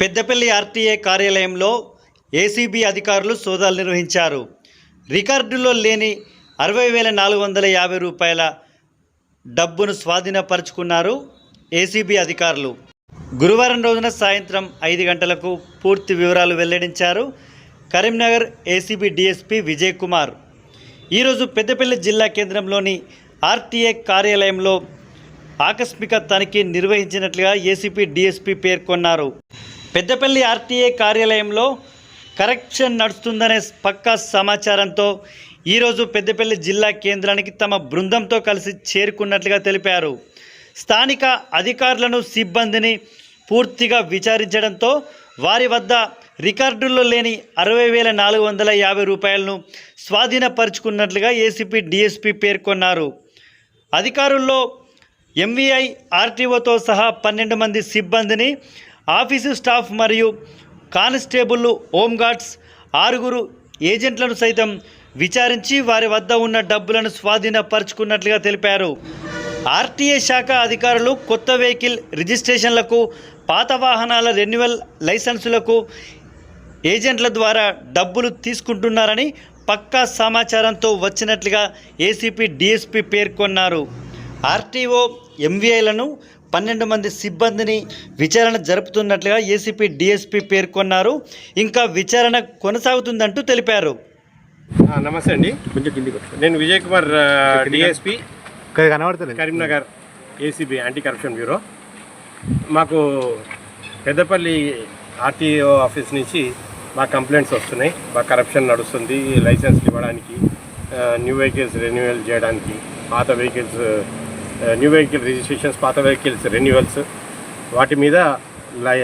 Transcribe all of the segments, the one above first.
Peddapalli RTA కార్యాలయంలో ACB అధికారులు సోదాలు నిర్వహించారు. రికార్డులో లేని అరవై వేల నాలుగు వందల యాభై రూపాయల డబ్బును స్వాధీనపరుచుకున్నారు ఏసీబీ అధికారులు. గురువారం రోజున సాయంత్రం ఐదు గంటలకు పూర్తి వివరాలు వెల్లడించారు కరీంనగర్ ఏసీబీ డీఎస్పీ విజయ్ కుమార్. ఈరోజు పెద్దపల్లి జిల్లా కేంద్రంలోని ఆర్టీఏ కార్యాలయంలో ఆకస్మిక తనిఖీ నిర్వహించినట్లుగా ఏసీపీ డీఎస్పీ పేర్కొన్నారు. పెద్దపల్లి ఆర్టీఏ కార్యాలయంలో కరెక్షన్ నడుస్తుందనే పక్కా సమాచారంతో ఈరోజు పెద్దపల్లి జిల్లా కేంద్రానికి తమ బృందంతో కలిసి చేరుకున్నట్లుగా తెలిపారు. స్థానిక అధికారులను సిబ్బందిని పూర్తిగా విచారించడంతో వారి వద్ద రికార్డుల్లో లేని అరవై వేల నాలుగు వందల యాభై రూపాయలను స్వాధీనపరుచుకున్నట్లుగా ఏసీపీ డీఎస్పీ పేర్కొన్నారు. అధికారుల్లో ఎంవీఐ ఆర్టీఓతో సహా పన్నెండు మంది సిబ్బందిని ఆఫీసు స్టాఫ్ మరియు కానిస్టేబుళ్ళు హోంగార్డ్స్ ఆరుగురు ఏజెంట్లను సైతం విచారించి వారి వద్ద ఉన్న డబ్బులను స్వాధీనపరుచుకున్నట్లుగా తెలిపారు. ఆర్టీఏ శాఖ అధికారులు కొత్త వెహికల్ రిజిస్ట్రేషన్లకు పాత వాహనాల రెన్యువల్ లైసెన్సులకు ఏజెంట్ల ద్వారా డబ్బులు తీసుకుంటున్నారని పక్కా సమాచారంతో వచ్చినట్లుగా ఏసీపీ డీఎస్పీ పేర్కొన్నారు. ఆర్టీఓ ఎంవీఐలను పన్నెండు మంది సిబ్బందిని విచారణ జరుపుతున్నట్లుగా ఏసీపీ డిఎస్పీ పేర్కొన్నారు. ఇంకా విచారణ కొనసాగుతుందంటూ తెలిపారు. నమస్తే అండి. కొంచెం నేను Vijay Kumar DSP Karimnagar ACB anti corruption bureau. మాకు పెద్దపల్లి ఆర్టీఓ ఆఫీస్ నుంచి మా కంప్లైంట్స్ వస్తున్నాయి. మా కరప్షన్ నడుస్తుంది లైసెన్స్ ఇవ్వడానికి న్యూ వెహికల్స్ రెన్యువల్ చేయడానికి పాత వెహికల్స్ న్యూ వెహికల్ రిజిస్ట్రేషన్స్ పాత వెహికల్స్ రెన్యువల్స్ వాటి మీద లై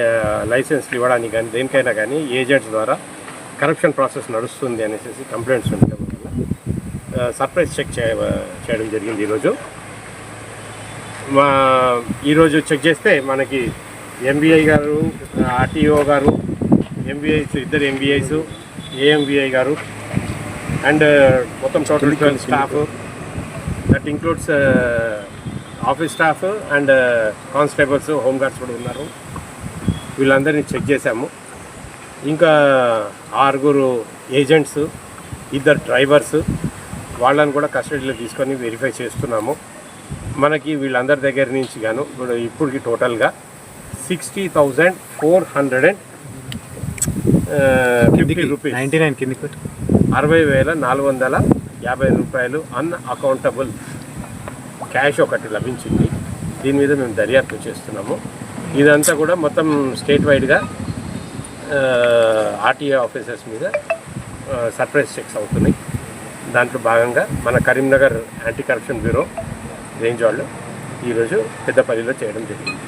లైసెన్స్లు ఇవ్వడానికి కానీ దేనికైనా కానీ ఏజెంట్స్ ద్వారా కరప్షన్ ప్రాసెస్ నడుస్తుంది అనేసి కంప్లైంట్స్ ఉండడం వల్ల సర్ప్రైజ్ చెక్ చేయ చేయడం జరిగింది ఈరోజు. మా ఈరోజు చెక్ చేస్తే మనకి ఎంబీఐ గారు ఆర్టీఓ గారు ఎంబీఐస్ ఇద్దరు ఎంబీఐస్ ఏఎంబీఐ గారు అండ్ మొత్తం total staff that includes office staff and constables home guards కూడా ఉన్నారు. వీళ్ళందరినీ చెక్ చేశాము. ఇంకా ఆరుగురు ఏజెంట్స్ ఇద్దరు డ్రైవర్స్ వాళ్ళని కూడా కస్టడీలో తీసుకొని వెరిఫై చేస్తున్నాము. మనకి వీళ్ళందరి దగ్గర నుంచి గాను ఇప్పుడు ఇప్పటికి టోటల్గా sixty thousand four hundred and fifty rupees. Ninety nine పెట్టు. అరవై వేల నాలుగు వందల యాభై రూపాయలు అన్ అకౌంటబుల్ క్యాష్ ఒకటి లభించింది. దీని మీద మేము దర్యాప్తు చేస్తున్నాము. ఇదంతా కూడా మొత్తం స్టేట్ వైడ్గా ఆర్టీఏ ఆఫీసర్స్ మీద సర్ప్రైజ్ చెక్స్ అవుతున్నాయి. దాంట్లో భాగంగా మన Karimnagar anti corruption bureau range వాళ్ళు ఈరోజు పెద్దపల్లిలో చేయడం జరిగింది.